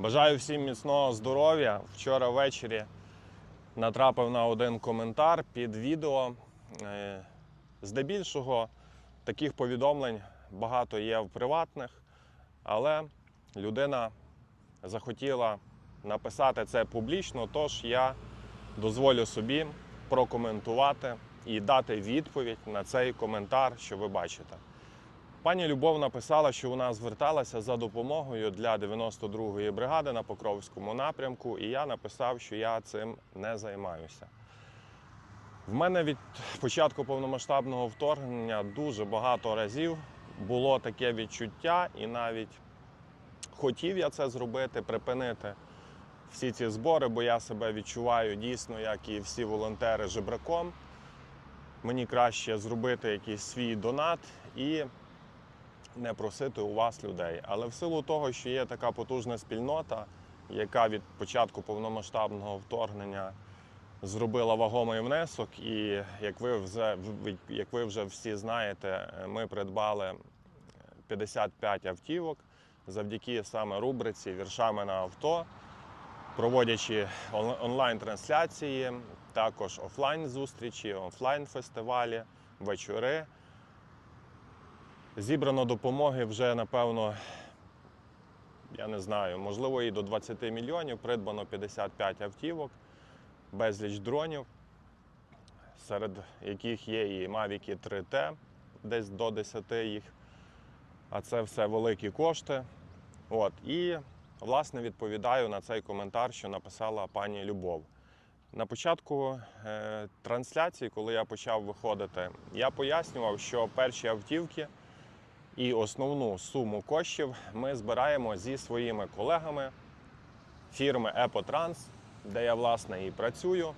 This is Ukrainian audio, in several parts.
Бажаю всім міцного здоров'я. Вчора ввечері натрапив на один коментар під відео. Е, Здебільшого таких повідомлень багато є в приватних, але людина захотіла написати це публічно, тож я дозволю собі прокоментувати і дати відповідь на цей коментар, що ви бачите. Пані Любов написала, що вона зверталася за допомогою для 92-ї бригади на Покровському напрямку, і я написав, що я цим не займаюся. В мене від початку повномасштабного вторгнення дуже багато разів було таке відчуття, і навіть хотів я це зробити, припинити всі ці збори, бо я себе відчуваю дійсно, як і всі волонтери, жебраком. Мені краще зробити якийсь свій донат і не просити у вас людей. Але в силу того, що є така потужна спільнота, яка від початку повномасштабного вторгнення зробила вагомий внесок, і як ви вже, як ви вже всі знаєте, ми придбали 55 автівок завдяки саме рубриці Віршами на авто, проводячи он- онлайн-трансляції, також офлайн зустрічі, офлайн фестивалі, вечори. Зібрано допомоги вже, напевно, я не знаю, можливо, і до 20 мільйонів. Придбано 55 автівок, безліч дронів, серед яких є і Mavic 3T, десь до 10 їх. А це все великі кошти. От. І, власне, відповідаю на цей коментар, що написала пані Любов. На початку е, трансляції, коли я почав виходити, я пояснював, що перші автівки і основну суму коштів ми збираємо зі своїми колегами фірми Епотранс, де я власне і працюю.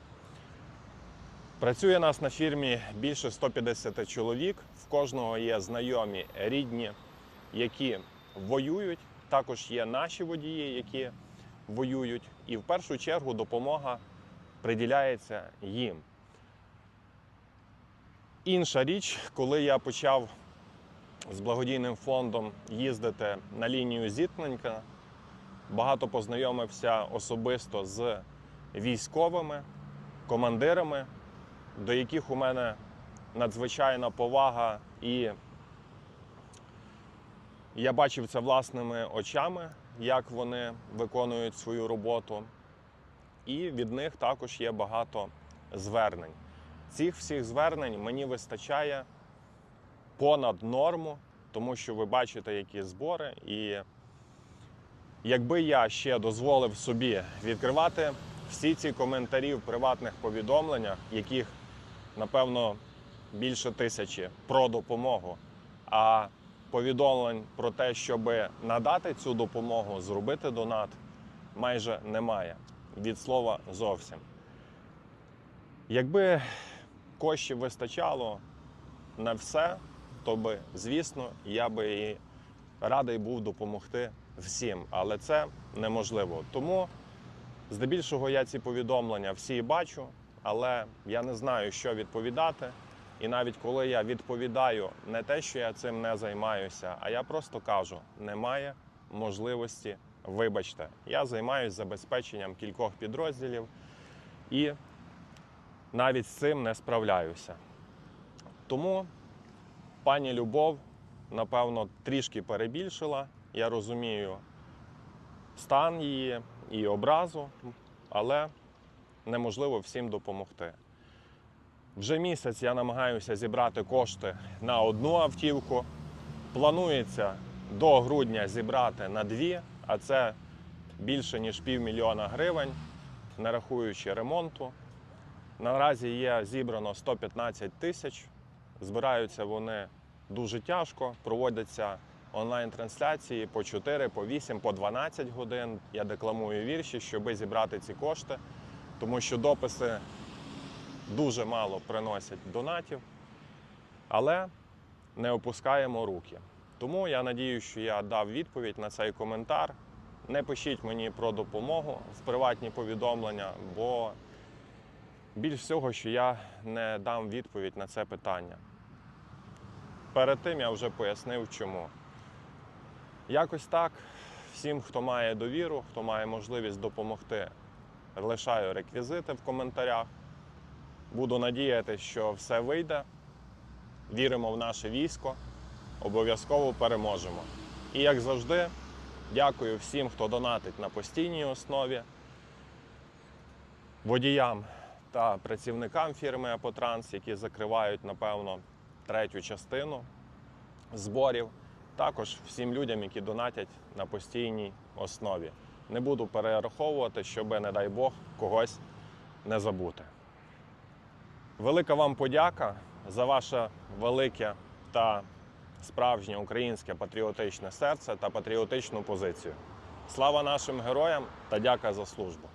Працює нас на фірмі більше 150 чоловік. В кожного є знайомі рідні, які воюють. Також є наші водії, які воюють. І в першу чергу допомога приділяється їм. Інша річ, коли я почав з благодійним фондом їздити на лінію зіткнення. Багато познайомився особисто з військовими, командирами, до яких у мене надзвичайна повага, і я бачив це власними очами, як вони виконують свою роботу. І від них також є багато звернень. Цих всіх звернень мені вистачає понад норму, тому що ви бачите, які збори. І якби я ще дозволив собі відкривати всі ці коментарі в приватних повідомленнях, яких, напевно, більше тисячі про допомогу, а повідомлень про те, щоб надати цю допомогу, зробити донат, майже немає. Від слова зовсім. Якби коштів вистачало на все, то би, звісно, я би і радий був допомогти всім, але це неможливо. Тому здебільшого я ці повідомлення всі бачу, але я не знаю, що відповідати. І навіть коли я відповідаю не те, що я цим не займаюся, а я просто кажу: немає можливості, вибачте, я займаюся забезпеченням кількох підрозділів і навіть з цим не справляюся. Тому пані Любов, напевно, трішки перебільшила. Я розумію стан її і образу, але неможливо всім допомогти. Вже місяць я намагаюся зібрати кошти на одну автівку. Планується до грудня зібрати на дві, а це більше ніж півмільйона гривень, не рахуючи ремонту. Наразі є зібрано 115 тисяч. Збираються вони дуже тяжко, проводяться онлайн-трансляції по 4, по 8, по 12 годин. Я декламую вірші, щоб зібрати ці кошти, тому що дописи дуже мало приносять донатів, але не опускаємо руки. Тому я надію, що я дав відповідь на цей коментар. Не пишіть мені про допомогу в приватні повідомлення, бо більш всього, що я не дам відповідь на це питання. Перед тим я вже пояснив, чому. Якось так. Всім, хто має довіру, хто має можливість допомогти, лишаю реквізити в коментарях. Буду надіятися, що все вийде. Віримо в наше військо, обов'язково переможемо. І як завжди, дякую всім, хто донатить на постійній основі, водіям та працівникам фірми Апотранс, які закривають, напевно, третю частину зборів. Також всім людям, які донатять на постійній основі. Не буду перераховувати, щоб, не дай Бог, когось не забути. Велика вам подяка за ваше велике та справжнє українське патріотичне серце та патріотичну позицію. Слава нашим героям та дяка за службу!